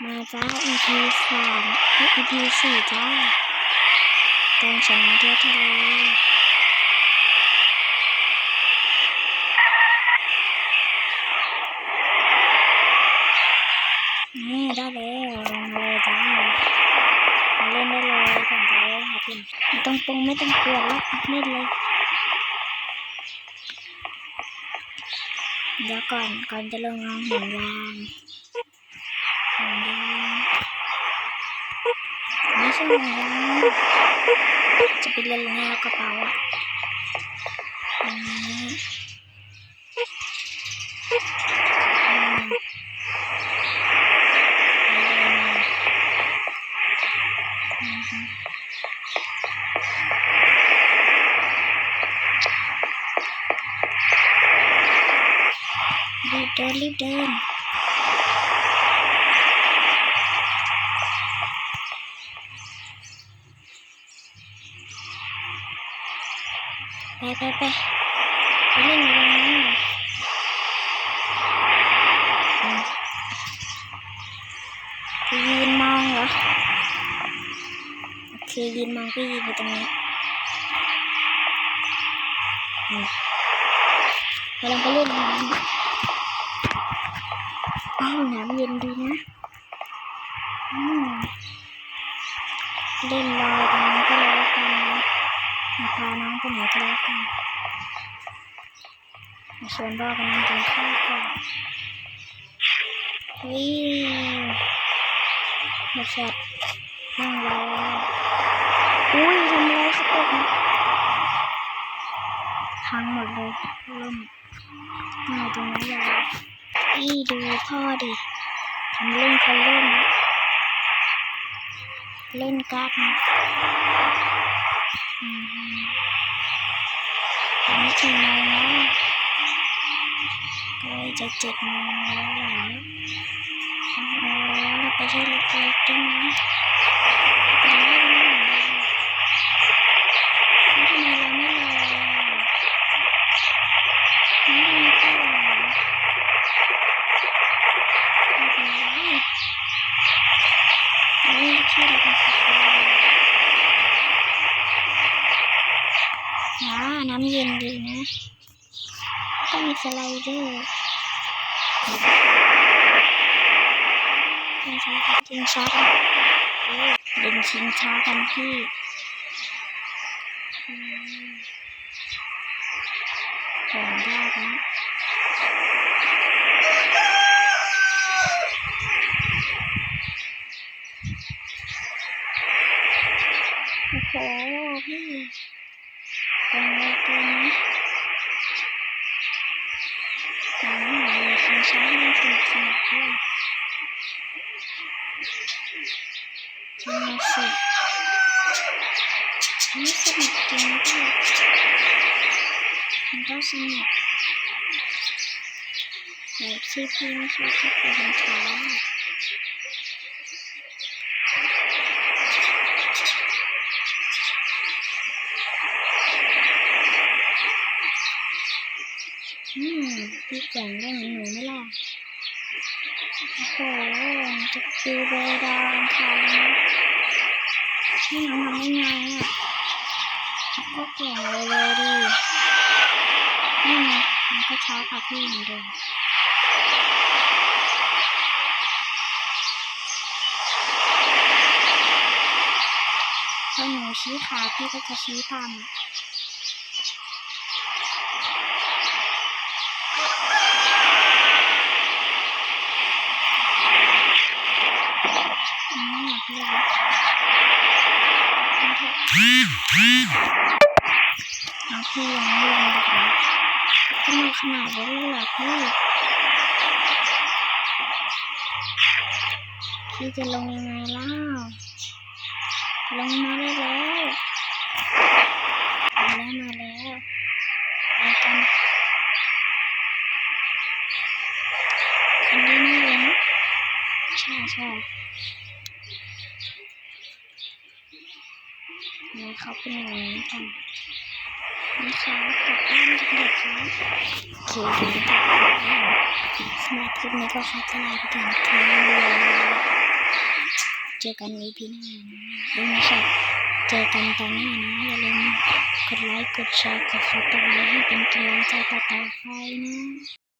มาจ้า EP สามอ้ย EP สี่จ้าตอนฉันมาเที่ยวทะเลนี่ได้แล้วลงเลยจ้ามาเล่นได้เลยก่อนจะเล่นค่ะพี่ไม่ต้องปรุงไม่ต้องเกลัวแล้วเล่นเลยเดี๋ยวก่อนก่อนจะลงเอาห่วงยางห่วงยาง ไม่ใช่ห่วงยางจ ไปไปไปไปเล่นอยู่ตรงนั้นน่ะอืมไปยืนมองเหรอโอเคยืนมองก็ยืนอยู่ตรงนี้อืมกำลังไปเล่นน้ำอ้าวน้ำเย็นดีนะเล่นรอตรงนี้ก็แล้วกันนะมา พาน้องไปไหนก็แล้วกันมาชวนพ่อกำลังกินข้าวก่อนเฮ้ยมาแชทนั่งรออุ้ยทำอะไรสักตกนะพังหมดเลยล่มง่ายตรงนี้เลยนี่ดูพ่อดิทำเล่นเขาเล่น เล่นการ์ด นะอืมตอนนี้กี่โมงแล้วใกล้จะเจ็ดโมงแล้วหรอโอ้เราไปที่เล็กๆได้ไหมไปเล่นหน่อยแล้วทำไมเราไม่รอไม่มีใครรอไม่เป็นไรนี่ที่เราเป็นสัตว์เลยอ่า น้ำเย็นดีนะก็มีสไลเดอร์เป็นช้ากันชิงช้ากันเออเดินชิงช้ากันพี่อืมยากนะโอ้โหพี่ เป็นอะไรกันนะอืมมีชิงช้าให้สนุกสนุกด้วยจริงนะสินี่สนุกจริงด้วยมันก็สนุกแบบที่พี่ไม่ชอบที่เป็นช้าอืม พี่แก่งได้เหมือนหนูไหมล่ะ โอ้โหจะคิวเบดาวอังคารนะให้น้องทำได้ไงอะ ก็แก่งเลยเลยดินี่ไงมันก็ช้ากว่าพี่เหมือนเดิมพอหนูชี้ขาพี่ก็จะชี้ตามอะอืมไม่อยากเล่นละ เอาเถอะเอาพี่ยังไม่ลงดีกว่าสนุกขนาดนี้เลยเหรอพี่พี่จะลงยังไงเล่าลงมาได้แล้วมาแล้วมาแล้วไปกันคันนี้นี่เองใช่ใช่นี่ เขาเป็นอย่างนี้กันนี่ค่ะกลับบ้านกันเด็กค่ะโอเควันนี้กลับบ้านสำหรับคลิปนี้ก็ขอตัวลาไปก่อนนะคะบ๊ายบเจอกันในพีหน้านะเอ้ยไม่ใช่เจอกันตอนหน้านะ อย่าลืมกดไลค์ กดแชร์ กดซับสไครต์ให้เป็นกำลังใจต่อๆไปนะ